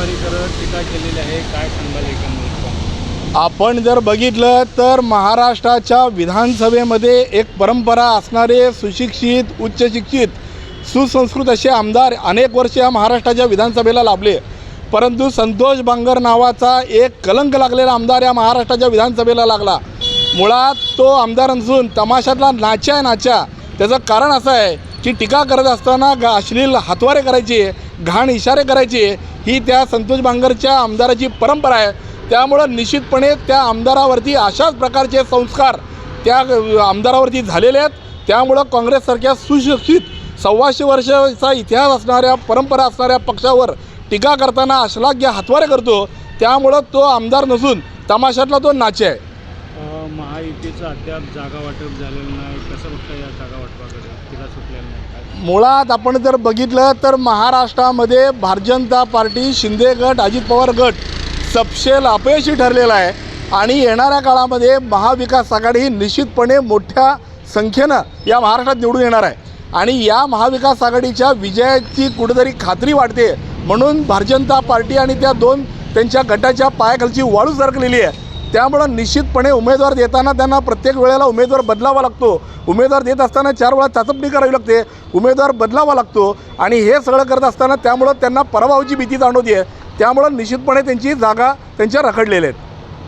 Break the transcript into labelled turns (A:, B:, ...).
A: ढकलबारी करत टीका केलेली आहे. काय सांगाल एकंदरीत?
B: आपण जर बघितलं तर महाराष्ट्राच्या विधानसभेमध्ये एक परंपरा असणारे सुशिक्षित उच्च शिक्षित सुसंस्कृत असे आमदार अनेक वर्ष या महाराष्ट्राच्या विधानसभेला लाभले. परंतु संतोष बांगर नावाचा एक कलंक लागलेला आमदार या महाराष्ट्राच्या विधानसभेला लागला. मुळात तो आमदार नसून तमाशातला नाच्या आहे त्याचं कारण असं आहे की टीका करत असताना गा अश्लील हातवारे करायचे घाण इशारे करायचे ही त्या संतोष बांगरच्या आमदाराची परंपरा आहे. त्यामुळं निश्चितपणे त्या आमदारावरती अशाच प्रकारचे संस्कार त्या आमदारावरती झालेले आहेत. त्यामुळं काँग्रेससारख्या सुशिक्षित सव्वाशे वर्षाचा इतिहास असणाऱ्या परंपरा असणाऱ्या पक्षावर टीका करताना अश्लाघ्य हातवारे करतो. त्यामुळं तो आमदार नसून तमाशातला तो नाचे आहे.
A: महायुतीचं अद्याप जागा वाटप झालेलं नाही. कसं बघता या जागा वाटपाकडे? तिला सुटलेलं नाही.
B: मुळात आपण जर बघितलं तर महाराष्ट्रामध्ये भारतीय जनता पार्टी शिंदे गट अजित पवार गट सपशेल अपयशी ठरलेला आहे. आणि येणाऱ्या काळामध्ये महाविकास आघाडी ही निश्चितपणे मोठ्या संख्येनं या महाराष्ट्रात निवडून येणार आहे. आणि या महाविकास आघाडीच्या विजयाची कुठेतरी खात्री वाटते. म्हणून भारतीय जनता पार्टी आणि त्या दोन त्यांच्या गटाच्या पायाखालची वाळू सरकलेली आहे. त्यामुळं निश्चितपणे उमेदवार देताना त्यांना प्रत्येक वेळेला उमेदवार बदलावा लागतो. उमेदवार देत असताना चार वेळा चाचपणी करावी लागते. उमेदवार बदलावा लागतो. आणि हे सगळं करत असताना त्यामुळं त्यांना पराभवाची भीती जाणवते त्यामुळं निश्चितपणे त्यांची जागा त्यांच्या रखडलेल्या आहेत.